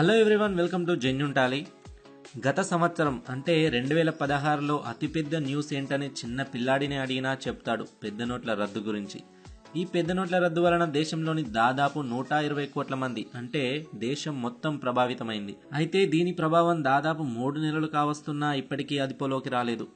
Hello everyone welcome to జెన్యుంటాలి గత సంవత్సరం అంటే రెండు వేల పదహారులో అతిపెద్ద న్యూస్ ఏంటని చిన్న పిల్లాడిని అడిగినా చెప్తాడు పెద్ద నోట్ల రద్దు గురించి. ఈ పెద్ద నోట్ల రద్దు వలన దేశంలోని దాదాపు నూట ఇరవై కోట్ల మంది అంటే దేశం మొత్తం ప్రభావితమైంది. అయితే దీని ప్రభావం దాదాపు మూడు నెలలు కావస్తున్నా ఇప్పటికీ అదుపులోకి రాలేదు.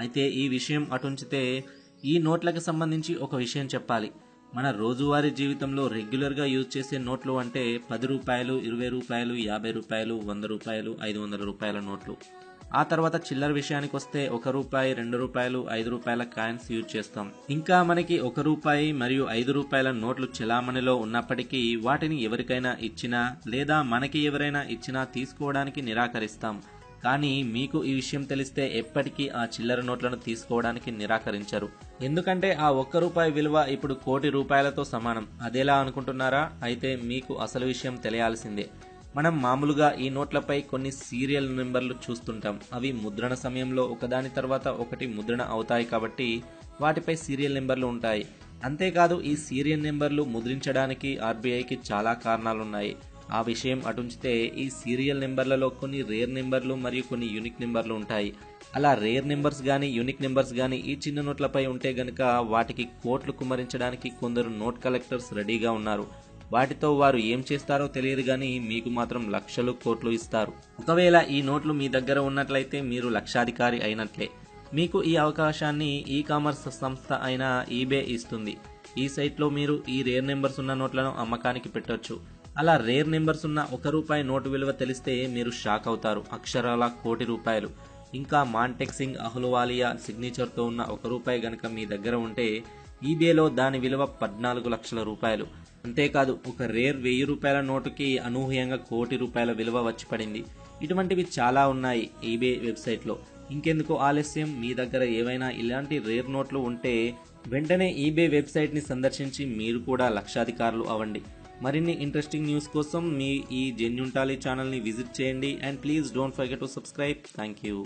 అయితే ఈ విషయం అటుంచితే ఈ నోట్లకు సంబంధించి ఒక విషయం చెప్పాలి. మన రోజువారీ జీవితంలో రెగ్యులర్గా యూజ్ చేసే నోట్లు అంటే పది రూపాయలు ఇరవై రూపాయలు యాభై రూపాయలు వంద రూపాయలు ఐదు వందల రూపాయల నోట్లు. ఆ తర్వాత చిల్లర విషయానికి వస్తే ఒక రూపాయి రెండు రూపాయలు ఐదు రూపాయల కాయిన్స్ యూజ్ చేస్తాం. ఇంకా మనకి ఒక రూపాయి మరియు ఐదు రూపాయల నోట్లు చెలామణిలో ఉన్నప్పటికీ వాటిని ఎవరికైనా ఇచ్చినా లేదా మనకి ఎవరైనా ఇచ్చినా తీసుకోవడానికి నిరాకరిస్తాం. కానీ మీకు ఈ విషయం తెలిస్తే ఎప్పటికీ ఆ చిల్లర నోట్లను తీసుకోవడానికి నిరాకరించరు. ఎందుకంటే ఆ ఒక్క రూపాయి విలువ ఇప్పుడు కోటి రూపాయలతో సమానం. అదేలా అనుకుంటున్నారా? అయితే మీకు అసలు విషయం తెలియాల్సిందే. మనం మామూలుగా ఈ నోట్లపై కొన్ని సీరియల్ నెంబర్లు చూస్తుంటాం. అవి ముద్రణ సమయంలో ఒకదాని తర్వాత ఒకటి ముద్రణ అవుతాయి కాబట్టి వాటిపై సీరియల్ నెంబర్లు ఉంటాయి. అంతేకాదు ఈ సీరియల్ నెంబర్లు ముద్రించడానికి ఆర్బీఐకి చాలా కారణాలున్నాయి. ఆ విషయం అటుంచితే ఈ సీరియల్ నెంబర్లలో కొన్ని రేర్ నెంబర్లు మరియు కొన్ని యూనిక్ నెంబర్లు ఉంటాయి. అలా రేర్ నెంబర్స్ కానీ యూనిక్ నెంబర్స్ కానీ ఈ చిన్న నోట్లపై ఉంటే గనక వాటికి కోట్లు కుమరించడానికి కొందరు నోట్ కలెక్టర్స్ రెడీగా ఉన్నారు. వాటితో వారు ఏం చేస్తారో తెలియదు కానీ మీకు మాత్రం లక్షలు కోట్లు ఇస్తారు. ఒకవేళ ఈ నోట్లు మీ దగ్గర ఉన్నట్లయితే మీరు లక్షాధికారి అయినట్లే. మీకు ఈ అవకాశాన్ని ఈ కామర్స్ సంస్థ అయిన ఈబే ఇస్తుంది. ఈ సైట్లో మీరు ఈ రేర్ నెంబర్స్ ఉన్న నోట్లను అమ్మకానికి పెట్టొచ్చు. అలా రేర్ నెంబర్స్ ఉన్న ఒక రూపాయి నోటు విలువ తెలిస్తే మీరు షాక్ అవుతారు. అక్షరాల కోటి రూపాయలు. ఇంకా మాంటెక్ సింగ్ అహ్లువాలియా సిగ్నేచర్తో ఉన్న ఒక రూపాయి గనక మీ దగ్గర ఉంటే ఈబేలో దాని విలువ పద్నాలుగు లక్షల రూపాయలు. అంతేకాదు ఒక రేర్ వెయ్యి రూపాయల నోటుకి అనూహ్యంగా కోటి రూపాయల విలువ వచ్చి పడింది. ఇటువంటివి చాలా ఉన్నాయి ఈబే వెబ్సైట్లో. ఇంకెందుకు ఆలస్యం? మీ దగ్గర ఏవైనా ఇలాంటి రేర్ నోట్లు ఉంటే వెంటనే ఈబే వెబ్సైట్ని సందర్శించి మీరు కూడా లక్షాధికారులు అవ్వండి. మరిన్ని ఇంట్రెస్టింగ్ న్యూస్ కోసం మీ ఈ జెన్యుంటాలి ఛానల్ని విజిట్ చేయండి. And please don't forget to subscribe thank you